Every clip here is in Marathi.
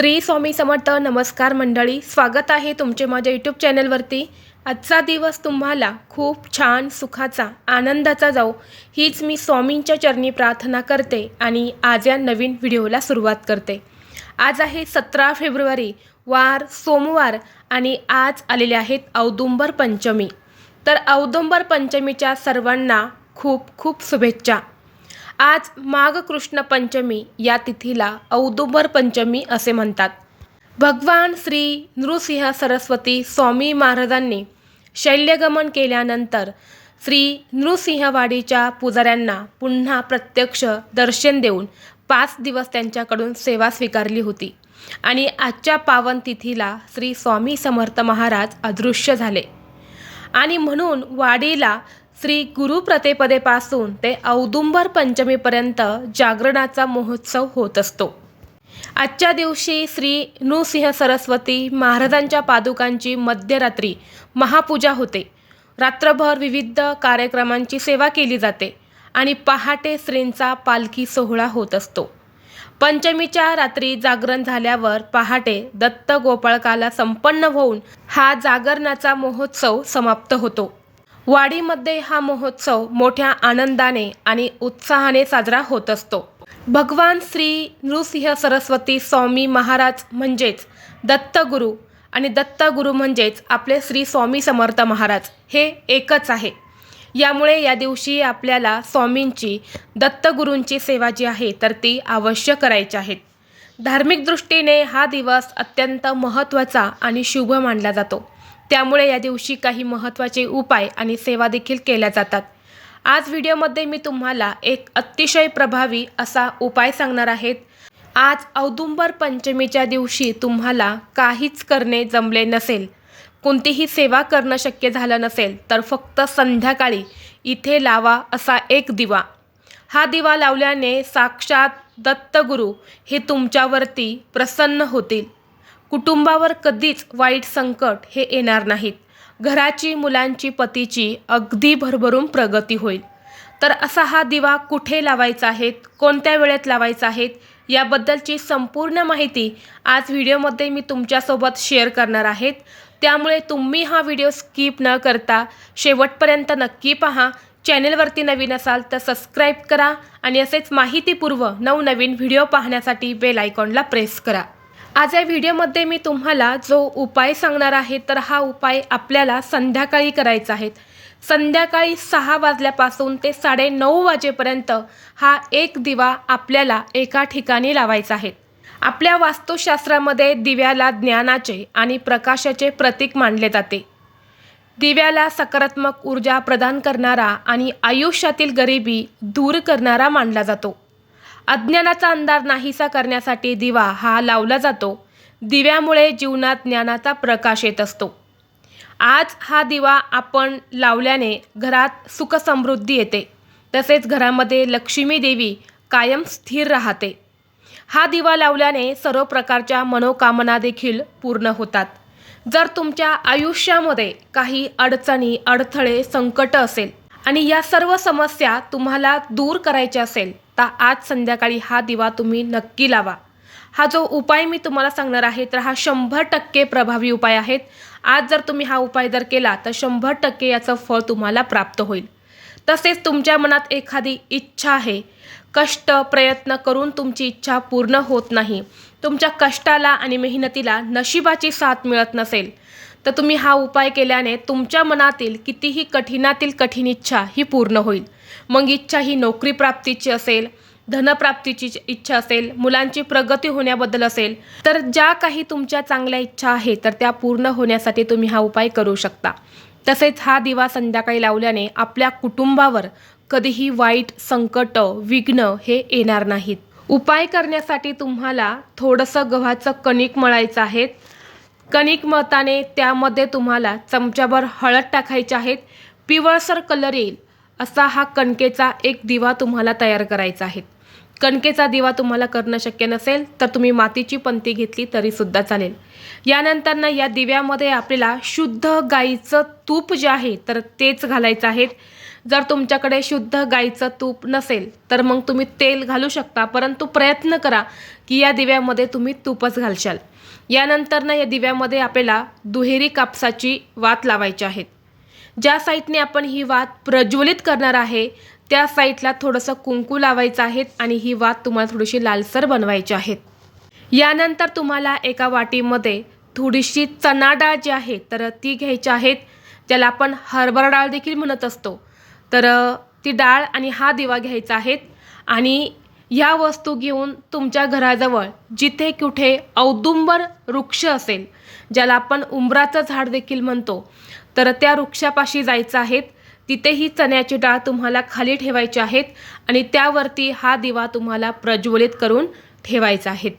श्री स्वामी समर्थ नमस्कार मंडळी. स्वागत आहे तुमचे माझ्या यूट्यूब चॅनलवरती. आजचा दिवस तुम्हाला खूप छान सुखाचा आनंदाचा जाऊ हीच मी स्वामींच्या चरणी प्रार्थना करते आणि आज या नवीन व्हिडिओला सुरुवात करते. आज आहे सतरा फेब्रुवारी वार सोमवार आणि आज आलेले आहेत औदुंबर पंचमी. तर औदुंबर पंचमीच्या सर्वांना खूप खूप शुभेच्छा. आज माघ कृष्ण पंचमी या तिथीला औदुंबर पंचमी असे म्हणतात. भगवान श्री नृसिंह सरस्वती स्वामी महाराजांनी शैल्यगमन केल्यानंतर श्री नृसिंहवाडीच्या पुजाऱ्यांना पुन्हा प्रत्यक्ष दर्शन देऊन पाच दिवस त्यांच्याकडून सेवा स्वीकारली होती आणि आजच्या पावन तिथीला श्री स्वामी समर्थ महाराज अदृश्य झाले. आणि म्हणून वाडीला श्री गुरुप्रतेपदेपासून ते औदुंबर पंचमीपर्यंत जागरणाचा महोत्सव होत असतो. आजच्या दिवशी श्री नृसिंह सरस्वती महाराजांच्या पादुकांची मध्यरात्री महापूजा होते. रात्रभर विविध कार्यक्रमांची सेवा केली जाते आणि पहाटे श्रींचा पालखी सोहळा होत असतो. पंचमीच्या रात्री जागरण झाल्यावर पहाटे दत्त गोपाळकाला संपन्न होऊन हा जागरणाचा महोत्सव समाप्त होतो. वाडीमध्ये हा महोत्सव मोठ्या आनंदाने आणि उत्साहाने साजरा होत असतो. भगवान श्री नृसिंह सरस्वती स्वामी महाराज म्हणजेच दत्तगुरू आणि दत्तगुरू म्हणजेच आपले श्री स्वामी समर्थ महाराज हे एकच आहे. यामुळे या दिवशी आपल्याला स्वामींची दत्तगुरूंची सेवा जी आहे तर ती अवश्य करायची आहेत धार्मिक दृष्टीने हा दिवस अत्यंत महत्त्वाचा आणि शुभ मानला जातो. त्यामुळे या दिवशी काही महत्त्वाचे उपाय आणि सेवा देखील केल्या जातात. आज व्हिडिओमध्ये मी तुम्हाला एक अतिशय प्रभावी असा उपाय सांगणार आहेत आज औदुंबर पंचमीच्या दिवशी तुम्हाला काहीच करणे जमले नसेल कोणतीही सेवा करणं शक्य झालं नसेल तर फक्त संध्याकाळी इथे लावा असा एक दिवा. हा दिवा लावल्याने साक्षात दत्तगुरू हे तुमच्यावरती प्रसन्न होतील. कुटुंबावर कधीच वाईट संकट हे येणार नाहीत. घराची मुलांची पतीची अगदी भरभरून प्रगती होईल. तर असा हा दिवा कुठे लावायचा आहे कोणत्या वेळेत लावायचा आहे याबद्दलची संपूर्ण माहिती आज व्हिडिओमध्ये मी तुमच्यासोबत शेअर करणार आहेत त्यामुळे तुम्ही हा व्हिडिओ स्किप न करता शेवटपर्यंत नक्की पहा. चॅनेलवरती नवीन असाल तर सबस्क्राईब करा आणि असेच माहितीपूर्व नवनवीन व्हिडिओ पाहण्यासाठी बेल आयकॉनला प्रेस करा. आज या व्हिडिओमध्ये मी तुम्हाला जो उपाय सांगणार आहे तर हा उपाय आपल्याला संध्याकाळी करायचा आहे. संध्याकाळी सहा वाजल्यापासून ते साडेनऊ वाजेपर्यंत हा एक दिवा आपल्याला एका ठिकाणी लावायचा आहे. आपल्या वास्तुशास्त्रामध्ये दिव्याला ज्ञानाचे आणि प्रकाशाचे प्रतीक मानले जाते. दिव्याला सकारात्मक ऊर्जा प्रदान करणारा आणि आयुष्यातील गरिबी दूर करणारा मानला जातो. अज्ञानाचा अंधार नाहीसा करण्यासाठी दिवा हा लावला जातो. दिव्यामुळे जीवनात ज्ञानाचा प्रकाश येत असतो. आज हा दिवा आपण लावल्याने घरात सुखसमृद्धी येते. तसेच घरामध्ये लक्ष्मी देवी कायम स्थिर राहते. हा दिवा लावल्याने सर्व प्रकारच्या मनोकामना देखील पूर्ण होतात. जर तुमच्या आयुष्यामध्ये काही अडचणी अडथळे संकट असेल आणि या सर्व समस्या तुम्हाला दूर करायच्या असेल शकता आज संध्याकाळी हा दिवा तुम्ही नक्की लावा. हा जो उपाय मी तुम्हाला सांगणार आहे तर हा शंभर टक्के प्रभावी उपाय आहेत. आज जर तुम्ही हा उपाय जर केला तर शंभर टक्के याचं फळ तुम्हाला प्राप्त होईल. तसेच तुमच्या मनात एखादी इच्छा आहे कष्ट प्रयत्न करून तुमची इच्छा पूर्ण होत नाही. तुमच्या कष्टाला आणि मेहनतीला नशिबाची साथ मिळत नसेल तर तुम्ही हा उपाय केल्याने तुमच्या मनातील कितीही कठीणातील कठीण इच्छा ही पूर्ण होईल. मग इच्छा ही नोकरी प्राप्तीची असेल धनप्राप्तीची इच्छा असेल मुलांची प्रगती होण्याबद्दल असेल तर ज्या काही तुमच्या चांगल्या इच्छा आहेत तर त्या पूर्ण होण्यासाठी तुम्ही हा उपाय करू शकता. तसेच हा दिवा संध्याकाळी लावल्याने आपल्या कुटुंबावर कधीही वाईट संकट विघ्न हे येणार नाहीत. उपाय करण्यासाठी तुम्हाला थोडंसं गव्हाचं कणिक मळायचं आहे. कणिक मताने त्यामध्ये तुम्हाला चमच्याभर हळद टाकायचे आहेत पिवळसर कलर येईल असा हा कणकेचा एक दिवा तुम्हाला तयार करायचा आहे. कणकेचा दिवा तुम्हाला करणं शक्य नसेल तर तुम्ही मातीची पंती घेतली तरीसुद्धा चालेल. यानंतरनं या दिव्यामध्ये आपल्याला शुद्ध गाईचं तूप जे आहे तर तेच घालायचं आहे. जर तुमच्याकडे शुद्ध गाईचं तूप नसेल तर मग तुम्ही तेल घालू शकता. परंतु प्रयत्न करा की या दिव्यामध्ये तुम्ही तूपच घालशाल. यानंतर ना या दिव्यामध्ये आपल्याला दुहेरी कापसाची वात लावायची आहेत ज्या साईडने आपण ही वात प्रज्वलित करणार आहे त्या साईडला थोडंसं कुंकू लावायचं आहे आणि ही वात तुम्हाला थोडीशी लालसर बनवायची आहेत यानंतर तुम्हाला एका वाटीमध्ये थोडीशी चणा डाळ जी आहे तर ती घ्यायची आहेत ज्याला आपण हरभरा डाळ देखील म्हणत असतो. तर ती डाळ आणि हा दिवा घ्यायचा आहेत आणि ह्या वस्तू घेऊन तुमच्या घराजवळ जिथे कुठे औदुंबर वृक्ष असेल ज्याला आपण उंबराचं झाड देखील म्हणतो तर त्या वृक्षापाशी जायचं आहेत तिथेही चण्याची डाळ तुम्हाला खाली ठेवायची आहेत आणि त्यावरती हा दिवा तुम्हाला प्रज्वलित करून ठेवायचा आहे.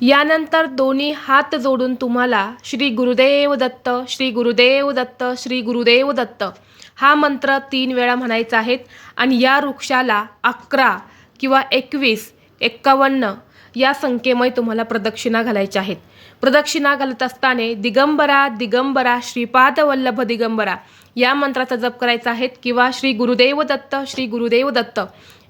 यानंतर दोन्ही हात जोडून तुम्हाला श्री गुरुदेव दत्त श्री गुरुदेव दत्त श्री गुरुदेव दत्त हा मंत्र तीन वेळा म्हणायचा आहेत आणि या वृक्षाला अकरा किंवा एकवीस एक्कावन्न या संख्येमुळे तुम्हाला प्रदक्षिणा घालायच्या आहेत. प्रदक्षिणा घालत असताना दिगंबरा दिगंबरा श्रीपाद वल्लभ दिगंबरा या मंत्राचा जप करायचा आहे किंवा श्री गुरुदेव दत्त श्री गुरुदेव दत्त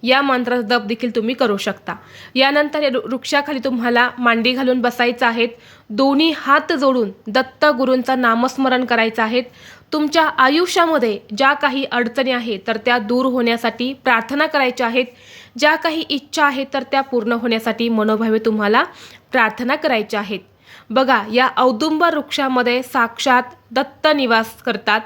या मंत्राचा जप देखील तुम्ही करू शकता. यानंतर या वृक्षाखाली तुम्हाला मांडी घालून बसायचं आहेत दोन्ही हात जोडून दत्त गुरूंचा नामस्मरण करायचं आहेत तुमच्या आयुष्यामध्ये ज्या काही अडचणी आहेत तर त्या दूर होण्यासाठी प्रार्थना करायच्या आहेत. ज्या काही इच्छा आहेत तर त्या पूर्ण होण्यासाठी मनोभावे तुम्हाला प्रार्थना करायच्या आहेत. बघा या औदुंबर वृक्षामध्ये साक्षात दत्त निवास करतात.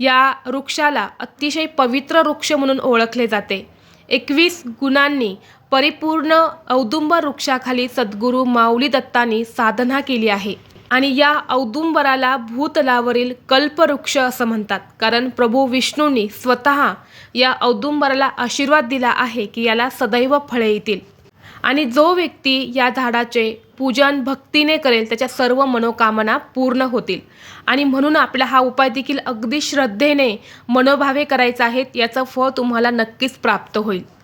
या वृक्षाला अतिशय पवित्र वृक्ष म्हणून ओळखले जाते. एकवीस गुणांनी परिपूर्ण औदुंबर वृक्षाखाली सद्गुरू माऊली दत्तांनी साधना केली आहे. आणि या औदुंबराला भूतलावरील कल्पवृक्ष असं म्हणतात. कारण प्रभू विष्णूंनी स्वतः या औदुंबराला आशीर्वाद दिला आहे की याला सदैव फळे येतील. आणि जो व्यक्ती या झाडाचे पूजन भक्तीने करेल त्याच्या सर्व मनोकामना पूर्ण होतील. आणि म्हणून आपला हा उपाय देखील अगदी श्रद्धेने मनोभावे करायचा आहे याचं फळ तुम्हाला नक्कीच प्राप्त होईल.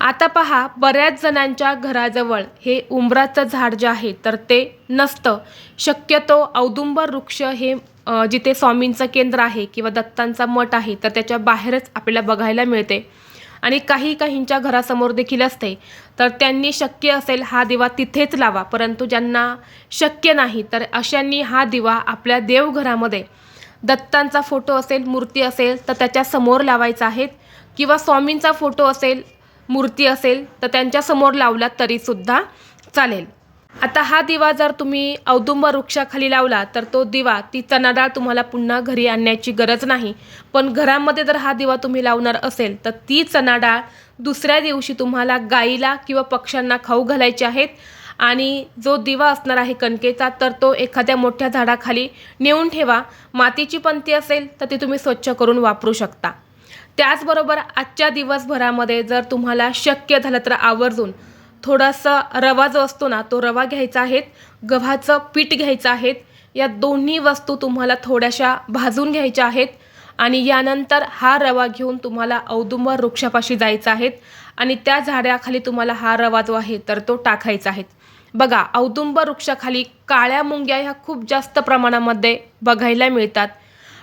आता पहा बऱ्याच जणांच्या घराजवळ हे उंबराचं झाड जे आहे तर ते नसतं. शक्यतो औदुंबर वृक्ष हे जिथे स्वामींचं केंद्र आहे किंवा दत्तांचा मठ आहे तर त्याच्या बाहेरच आपल्याला बघायला मिळते. आणि काही काहींच्या घरासमोर देखील असते. तर त्यांनी शक्य असेल हा दिवा तिथेच लावा परंतु ज्यांना शक्य नाही तर अशांनी हा दिवा आपल्या देवघरामध्ये. दत्तांचा फोटो असेल मूर्ती असेल तर त्याच्यासमोर लावायचा आहे. किंवा स्वामींचा फोटो असेल मूर्ती असेल तर त्यांच्यासमोर लावला तरीसुद्धा चालेल. आता हा दिवा जर तुम्ही औदुंबर वृक्षाखाली लावला तर तो दिवा ती चणाडाळ तुम्हाला पुन्हा घरी आणण्याची गरज नाही. पण घरामध्ये जर हा दिवा तुम्ही लावणार असेल तर ती चणाडाळ दुसऱ्या दिवशी तुम्हाला गाईला किंवा पक्ष्यांना खाऊ घालायची आहेत. आणि जो दिवा असणार आहे कणकेचा तर तो एखाद्या मोठ्या झाडाखाली नेऊन ठेवा. मातीची पंती असेल तर ती तुम्ही स्वच्छ करून वापरू शकता. त्याचबरोबर आजच्या दिवसभरामध्ये जर तुम्हाला शक्य झालं तर आवर्जून थोडासा रवा जो असतो ना तो रवा घ्यायचा आहे गव्हाचं पीठ घ्यायचं आहे या दोन्ही वस्तू तुम्हाला थोड्याशा भाजून घ्यायच्या आहेत आणि यानंतर हा रवा घेऊन तुम्हाला औदुंबर वृक्षापाशी जायचं आहे आणि त्या झाडाखाली तुम्हाला हा रवा जो आहे तर तो टाकायचा आहे. बघा औदुंबर वृक्षाखाली काळ्या मुंग्या ह्या खूप जास्त प्रमाणामध्ये बघायला मिळतात.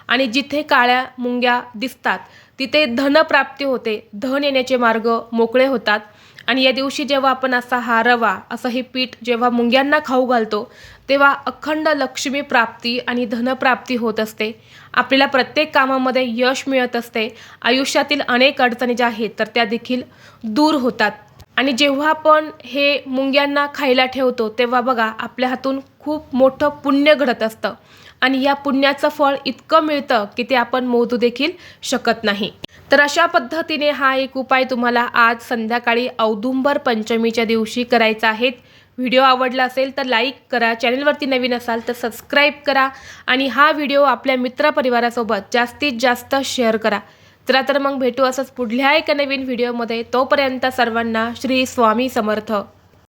आणि जिथे काळ्या मुंग्या दिसतात तिथे धनप्राप्ती होते. धन येण्याचे मार्ग मोकळे होतात. आणि या दिवशी जेव्हा आपण असा हा रवा असं हे पीठ जेव्हा मुंग्यांना खाऊ घालतो तेव्हा अखंड लक्ष्मी प्राप्ती आणि धनप्राप्ती होत असते. आपल्याला प्रत्येक कामामध्ये यश मिळत असते. आयुष्यातील अनेक अडचणी ज्या आहेत तर त्या देखील दूर होतात. आणि जेव्हा आपण हे मुंग्यांना खायला ठेवतो तेव्हा बघा आपल्या हातून खूप मोठं पुण्य घडत असतं. आणि या पुण्याचं फळ इतकं मिळतं की ते आपण मोजू देखील शकत नाही. तर अशा पद्धतीने हा एक उपाय तुम्हाला आज संध्याकाळी औदुंबर पंचमीच्या दिवशी करायचा आहे. व्हिडिओ आवडला असेल तर लाईक करा चॅनलवरती नवीन असाल तर सबस्क्राईब करा आणि हा व्हिडिओ आपल्या मित्रपरिवारासोबत जास्तीत जास्त शेअर करा. चला तर मग भेटू असंच पुढल्या एका नवीन व्हिडिओमध्ये. तोपर्यंत सर्वांना श्री स्वामी समर्थ.